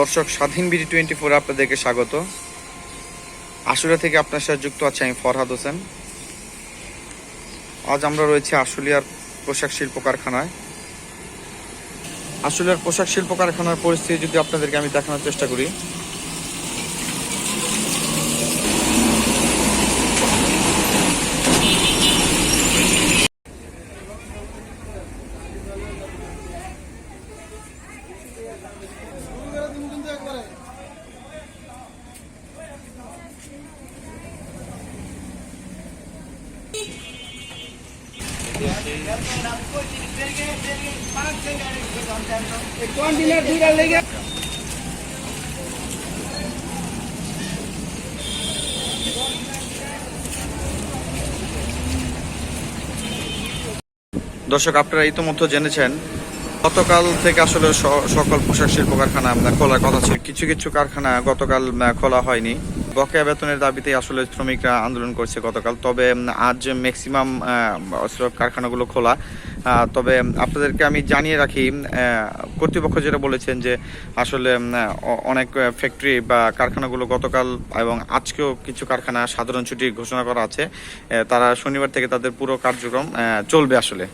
দর্শক, স্বাধীন BD twenty four আপনাদেরকে স্বাগত। আশুলিয়া থেকে আপনার সাথে যুক্ত আছে আমি ফরহাদ হোসেন। আজ আমরা রয়েছে আশুলিয়ার পোশাক শিল্প কারখানায়। আশুলিয়ার পোশাক শিল্প কারখানার পরিস্থিতি যদি আপনাদেরকে আমি দেখানোর চেষ্টা করি। দর্শক আপনারা ইতিমধ্যে জেনেছেন গতকাল থেকে আসলে সকল পোশাক শিল্প কারখানা খোলার কথা ছিল। কিছু কিছু কারখানা গতকাল খোলা হয়নি। বকেয়া বেতনের দাবিতে আসলে শ্রমিকরা আন্দোলন করছে গতকাল। তবে আজ ম্যাক্সিমাম কারখানাগুলো খোলা। তবে আপনাদেরকে আমি জানিয়ে রাখি কর্তৃপক্ষ যেটা বলেছেন যে, আসলে অনেক ফ্যাক্টরি বা কারখানাগুলো গতকাল এবং আজকেও কিছু কারখানা সাধারণ ছুটি ঘোষণা করা আছে। তারা শনিবার থেকে তাদের পুরো কার্যক্রম চলবে আসলে।